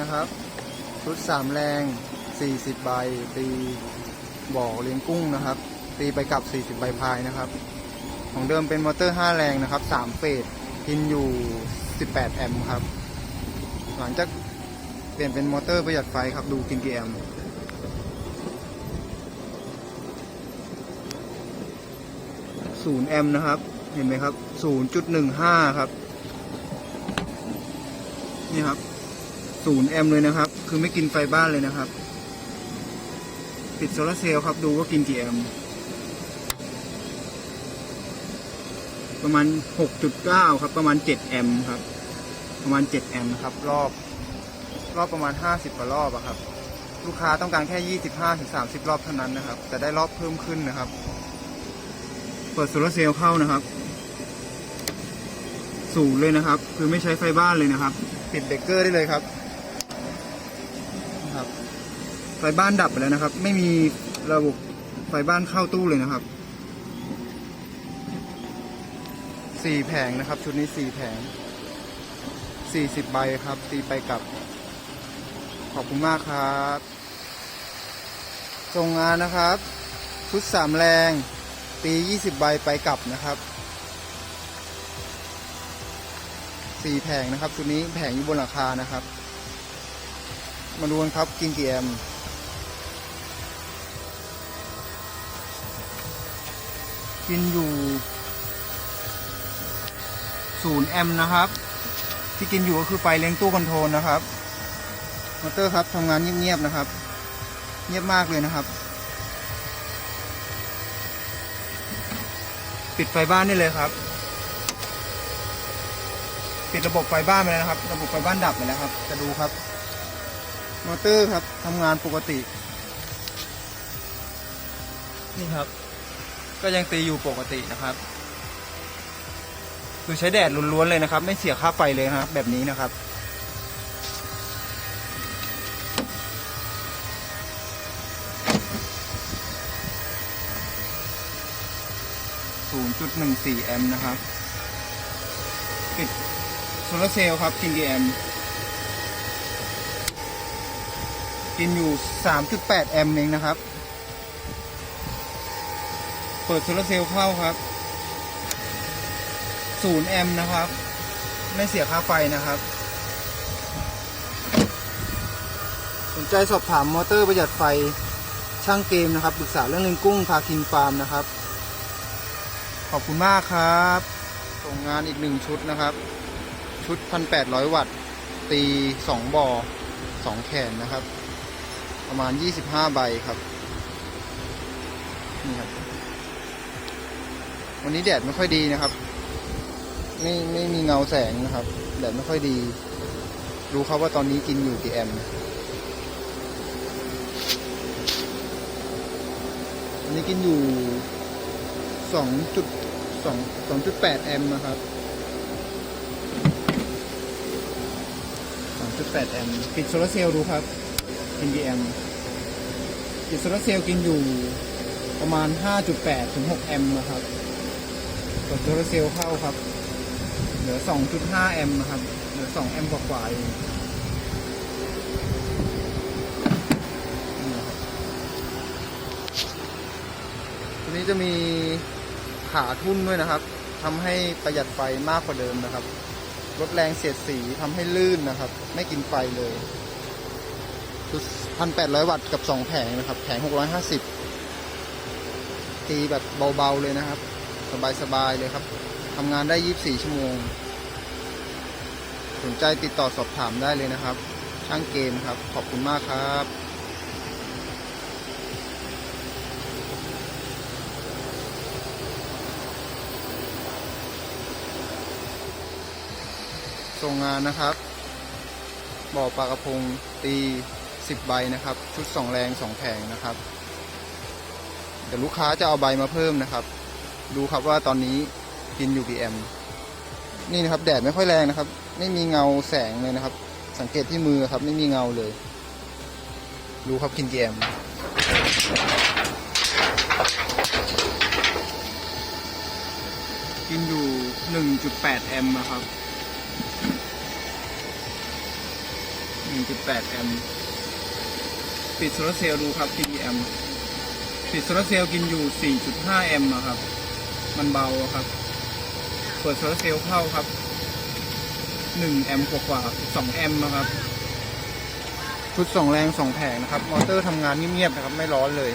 นะครับ ชุดสามแรง 40 ใบ ตีบ่อเลี้ยงกุ้งนะครับ ตีไปกับ 40 ใบพายนะครับ ของเดิมเป็นมอเตอร์ 5 แรงนะครับ 3 เฟสกินอยู่ 18 แอมป์ครับ หลังจากเปลี่ยนเป็นมอเตอร์ประหยัดไฟครับ ดูกินกี่แอมป์ศูนย์แอมป์นะครับ เห็นไหมครับ 0.15 ครับ นี่ครับ ศูนย์แอมเลยนะครับ คือไม่กินไฟบ้านเลยนะครับปิดโซลาร์เซลล์ครับ ดูว่ากินกี่แอมประมาณ 6.9 ครับ ประมาณ 7 แอมครับ ประมาณ 7 แอมครับ รอบ รอบประมาณ 50กว่ารอบอะครับ ลูกค้าต้องการแค่ 25-30 รอบเท่านั้นนะครับ จะได้รอบเพิ่มขึ้นนะครับ เปิดโซลาร์เซลล์เข้านะครับศูนย์เลยนะครับ คือไม่ใช้ไฟบ้านเลยนะครับปิดเบรกเกอร์ได้เลยครับ ไฟบ้านดับไปแล้วนะครับ ไม่มีระบบไฟบ้านเข้าตู้เลยนะครับสี่แผงนะครับ ชุดนี้สี่แผงสี่สิบใบครับ ตีไปกลับ ขอบคุณมากครับส่งงานนะครับ ชุดสามแรง ตียี่สิบใบไปกลับนะครับสี่แผงนะครับ ชุดนี้แผงอยู่บนหลังคานะครับ มาดูกันครับกินกี่แอม กินอยู่ศูนย์แอมป์นะครับ ที่กินอยู่ก็คือไฟเลี้ยงตู้คอนโทรลนะครับมอเตอร์ครับทำงานเงียบๆนะครับ เงียบมากเลยนะครับ ปิดไฟบ้านได้เลยครับ ปิดระบบไฟบ้านไปแล้วนะครับ ระบบไฟบ้านดับไปแล้วครับ จะดูครับมอเตอร์ครับทำงานปกติ นี่ครับ ก็ยังตีอยู่ปกตินะครับ คือใช้แดดล้วนๆเลยนะครับ ไม่เสียค่าไฟเลยนะครับ แบบนี้นะครับ0.14แอมป์นะครับปิดโซลาเซลล์ครับกินกี่แอมป์กินอยู่ 3.8 แอมป์เองนะครับ ปิดโซลาร์เซลล์เข้าครับ0แอมป์นะครับ ไม่เสียค่าไฟนะครับ สนใจสอบถามมอเตอร์ประหยัดไฟช่างเกมนะครับปรึกษาเรื่องเลี้ยงกุ้งพาคินฟาร์มนะครับ ขอบคุณมากครับ ส่งงานอีกหนึ่งชุดนะครับ ชุด 1,800 วัตต์ ตีสองบ่อสองแขนนะครับ ประมาณ 25 ใบครับนี่ครับ วันนี้แดดไม่ค่อยดีนะครับ ไม่ไม่มีเงาแสงนะครับ แดดไม่ค่อยดีดูครับว่าตอนนี้กินอยู่กี่แอมอันนี้กินอยู่สองจุดสองสองจุดแปดแอมนะครับสองจุดแปดแอมปิดโซลาร์เซลล์ดูครับกินกี่แอมปิดโซลาร์เซลล์กินอยู่ประมาณห้าจุดแปดถึงหกแอมนะครับ กดโซลาร์เซลล์เข้าครับ เหลือสองจุดห้าแอมป์นะครับ เหลือสองแอมป์กว่าๆเองนี่นะครับทีนี้จะมีขาทุ่นด้วยนะครับทำให้ประหยัดไฟมากกว่าเดิมนะครับ ลดแรงเสียดสีทำให้ลื่นนะครับ ไม่กินไฟเลยคือพันแปดร้อยวัตต์กับสองแผงนะครับ แผงหกร้อยห้าสิบตีแบบเบาๆเลยนะครับ สบายๆเลยครับทำงานได้ยี่บสี่ชั่วโมง สนใจติดต่อสอบถามได้เลยนะครับ ช่างเกมครับ ขอบคุณมากครับส่งงานนะครับ บ่อปลากระพงตีสิบใบนะครับ ชุดสองแรงสองแผงนะครับ เดี๋ยวลูกค้าจะเอาใบมาเพิ่มนะครับ ดูครับว่าตอนนี้กินอยู่กี่แอมป์นี่นะครับแดดไม่ค่อยแรงนะครับ ไม่มีเงาแสงเลยนะครับ สังเกตที่มือครับไม่มีเงาเลย ดูครับกินกี่แอมกินอยู่ 1.8 แอมป์นะครับ4.8แอมป์ปิดโซลาเซลล์ดูครับ PDM ปิดโซลาเซลล์กินอยู่ 4.5 แอมป์อะครับ มันเบาครับ เปิดโซลาร์เซลล์เข้าครับ1แอมป์กว่าๆ2แอมป์นะครับ ชุด2แรง2แผงนะครับ มอเตอร์ทำงานเงียบๆนะครับ ไม่ร้อนเลย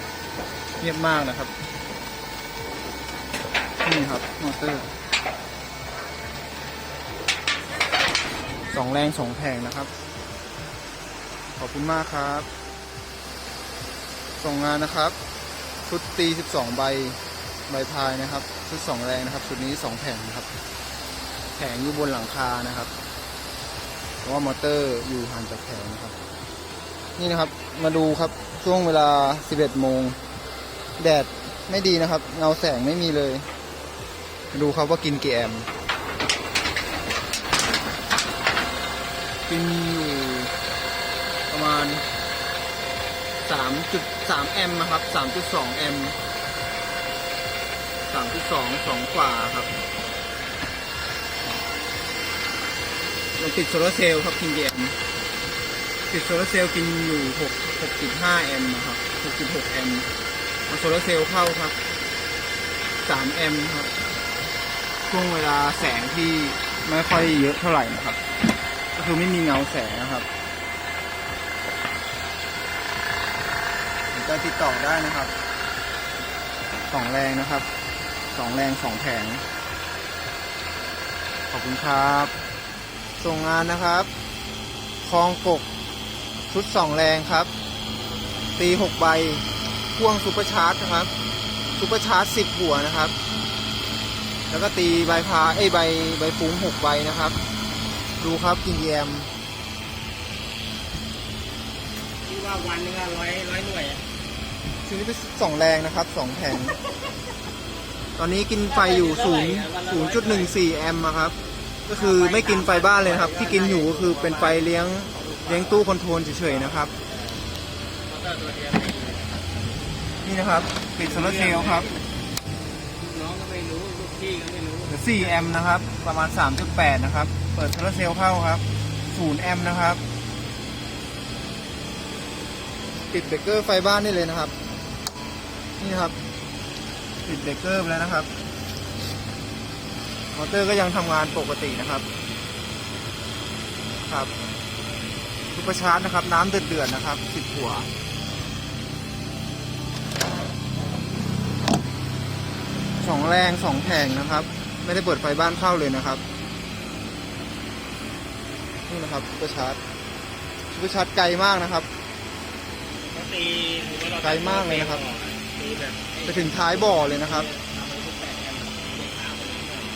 เงียบมากนะครับ นี่ครับ มอเตอร์สองแรงสองแผงนะครับ ขอบคุณมากครับ ส่งงานนะครับ ชุดตีสิบสองใบ ใบพายนะครับ ชุดสองแรงนะครับ ชุดนี้สองแผงนะครับ แผงอยู่บนหลังคานะครับเพราะว่ามอเตอร์อยู่ห่างจากแผงนะครับ นี่นะครับมาดูครับช่วงเวลา 11 โมง แดดไม่ดีนะครับ เงาแสงไม่มีเลยมาดูครับว่ากินกี่แอมป์กินอยู่ประมาณ 3.3 แอมป์นะครับ 3.2 แอม ป์3.2 2กว่าครับเราติดโซลาร์เซลล์ครับกินแอมติดโซลาร์เซลล์กินอยู่6 6.5แอมป์นะครับ6.6แอมป์เอาโซลาร์เซลล์เข้าครับ3แอมป์ครับช่วงเวลาแสงที่ไม่ค่อยเยอะเท่าไหร่นะครับ ก็คือไม่มีเงาแสงนะครับจะติดต่อได้นะครับสองแรงนะครับ สองแรงสองแผง ขอบคุณครับ ส่งงานนะครับ คลองกก ชุดสองแรงครับตีหกใบ พ่วงซูเปอร์ชาร์จนะครับซูเปอร์ชาร์จสิบหัวนะครับ แล้วก็ตีใบพาเอ้ยใบใบฟุ้งหกใบนะครับ ดูครับกินแยมที่ว่าวันนึงอะร้อยร้อยหน่วยอะชุดนี้เป็นสองแรงนะครับสองแผง ตอนนี้กินไฟอยู่ศูนย์ศูนย์จุดหนึ่งสี่แอมป์อะครับ ก็คือไม่กินไฟบ้านเลยนะครับ ที่กินอยู่ก็คือเป็นไฟเลี้ยงเลี้ยงตู้คอนโทรลเฉยๆนะครับ นี่นะครับ ปิดโซลาร์เซลล์ครับลูกน้องก็ไม่รู้ลูกพี่ก็ไม่รู้เหลือ4แอมป์นะครับ ประมาณ3.8นะครับ เปิดโซลาร์เซลล์เข้าครับ0แอมป์นะครับ ปิดเบรกเกอร์ไฟบ้านได้เลยนะครับ นี่ครับ ปิดเบรกเกอร์ไปแล้วนะครับ มอเตอร์ก็ยังทำงานปกตินะครับ ครับซุปเปอร์ชาร์จนะครับ น้ำเดือดๆนะครับ10หัวสองแรงสองแผงนะครับ ไม่ได้เปิดไฟบ้านเข้าเลยนะครับนี่นะครับซุปเปอร์ชาร์จซุปเปอร์ชาร์จไกลมากนะครับเขาตีหรือว่าเราไกลมากเลยนะครับตีแบบ ไปถึงท้ายบ่อเลยนะครับ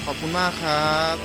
ขอบคุณมากครับ